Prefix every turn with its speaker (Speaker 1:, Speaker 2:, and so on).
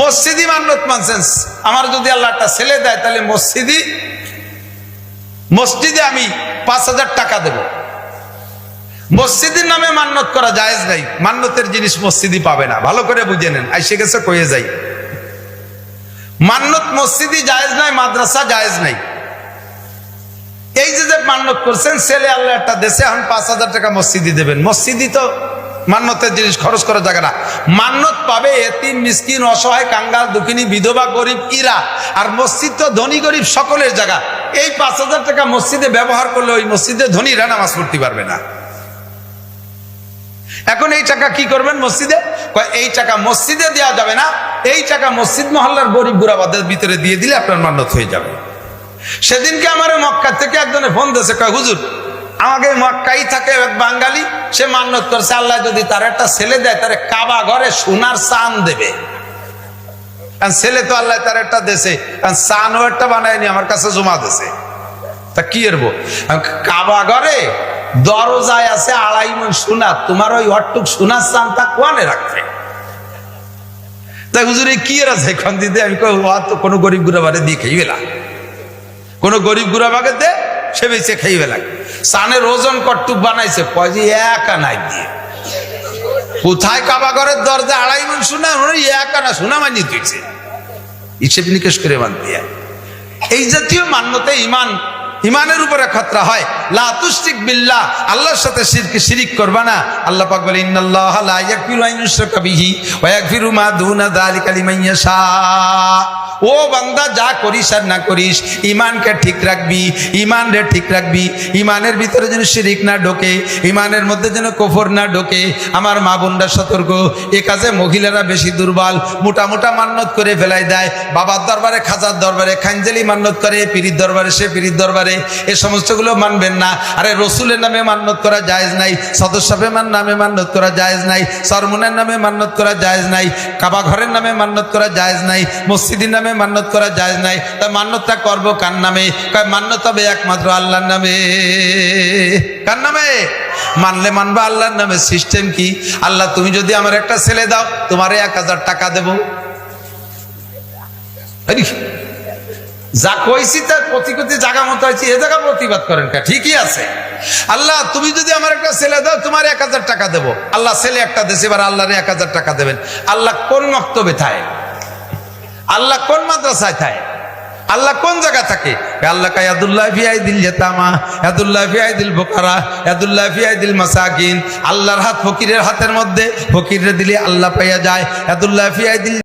Speaker 1: মসজিদি মান্নত মানছেন আমার যদি আল্লাহ একটা ছেলে দেয়, তাহলে মসজিদি মসজিদে আমি পাঁচ হাজার টাকা দেব। মসজিদের নামে মান্নত করা জায়েজ নাই। মান্নতের জিনিস মসজিদি পাবে না। ভালো করে বুঝে নেন। আইসে গেছে, কয়ে যাই। মান্নত মসজিদি জায়েজ নাই, মাদ্রাসা জায়েজ নাই। এই যে যে মান্নত করছেন, ছেলে আল্লাহ একটা দেশে এখন পাঁচ হাজার টাকা মসজিদি দেবেন। মসজিদি তো মান্নতের জিনিস খরচ করার জায়গা না। মান্নত পাবে এতিম, মিসকিন, অসহায়, কাঙ্গাল, দুঃখিনী, বিধবা, গরিব, ইরা আর মসজিদ তো ধনী গরিব সকলের জায়গা। এই পাঁচ হাজার টাকা মসজিদে ব্যবহার করলে ওই মসজিদে ধনীরা নামাজ পড়তে পারবে না। এখন এই টাকা কি করবেন মসজিদে? এই টাকা মসজিদে দেওয়া যাবে না, এই টাকা মসজিদ মহল্লার গরিব গুড়াবাদের ভিতরে দিয়ে দিলে আপনার মান্নত হয়ে যাবে। সেদিনকে আমার মক্কা থেকে একজনে ফোন দিয়েছে, কয়, হুজুর আমাকে মক্কাই থাকে বাঙালি, সে মান্নত করছে, আল্লাহ যদি তার একটা ছেলে দেয়, তার কাবা ঘরে সোনার চান দেবে। কারণ ছেলে তো আল্লাহ তার একটা দেশে কারণ চানও একটা বানায়নি, আমার কাছে জমা দেশে তা কি এরবো কাবা ঘরে দরজায় আছে আড়াই মন সোনা, তোমার ওই অট্টুক সোনার চান তা কোয়ানে রাখবে? তাই হুজুর কি এর আছে? এখন দিতে আমি কোনো গরিব গুড়াবারে দিয়ে খেয়ে না কোনো গরিব গুড়াবাগে দে সে বেঁচে খাইবে লাগে। সানের ওজন কট্টুক বানাইছে পয়জি এক আনাই দিয়ে কোথায় কাবা ঘরের দরজা? আড়াই মন শোনা এক আনা শোনা মানি তুইছে হিসেব নিকেশ করে মানতে হয়। এই জাতীয় মান্যতে ইমান ইমানের উপরে খতরা হয়। লা তুশরিক বিল্লাহ, আল্লাহর সাথে শিরক শিরিক করবা না। আল্লাহ পাক বলে, ইন্নাল্লাহ লা ইয়াগফিরু আন বিহি ওয়া ইয়াগফিরু মা দুনা যালিকা লিমান ইয়াশা। ও বান্দা, যা করিস আর না করিস, ইমানকে ঠিক রাখবি ইমান রে ঠিক রাখবি। ইমানের ভিতরে যেন শিরিক না ঢোকে, ইমানের মধ্যে যেন কফর না ঢোকে। আমার মা বোনরা সতর্ক, এ কাজে মহিলারা বেশি দুর্বল, মোটা মোটা মান্নত করে ফেলাই দেয়। বাবার দরবারে, খাজার দরবারে, খাঞ্জেলি মান্নত করে, পীরির দরবারে, সে পীরির দরবারে। এ সমস্তগুলো মানবেন না। আরে রসুলের নামে মান্নত করা জায়েজ নাই সদস্যের নামে মান্যত করা জায়েজ নাই, সরমুনের নামে মান্নত করা জায়েজ নাই, কাবা ঘরের নামে মান্নত করা জায়েজ নাই, মসজিদের নামে মান্যত করা জায়েজ নাই। তা মান্যতটা করব কার নামে? মান্যত হবে একমাত্র আল্লাহর নামে। কার নামে? মানলে মানবা আল্লাহর নামে। সিস্টেম কি? আল্লাহ, তুমি যদি আমার একটা ছেলে দাও, তোমারে এক হাজার টাকা দেবো। যা কইছি তার প্রতিকৃতি জায়গা মতো আছে। এ জায়গা প্রতিবাদ করেন ঠিকই আছে। আল্লাহ, তুমি যদি আমার একটা ছেলে দাও, তোমার এক হাজার টাকা দেবো। আল্লাহ ছেলে একটা দেশে এবার আল্লাহরে এক হাজার টাকা দেবেন। আল্লাহ কোন মক্তবে থাকে আল্লাহ কোন মাদ্রাসায় থাকে? আল্লাহ কোন জায়গা থাকে? আল্লাহ কায়াদুল্লাহ ফিয়াই দিল জেতামা ইয়াদুল্লাহ ফিয়াই দিল বোকারা ইয়াদুল্লাহ ফিয়াই দিল মাসাকিন। আল্লাহর হাত ফকিরের হাতের মধ্যে ফকিরের দিলে আল্লাহ পাইয়া যায়। ইয়াদুল্লাহ ফিয়াই দিল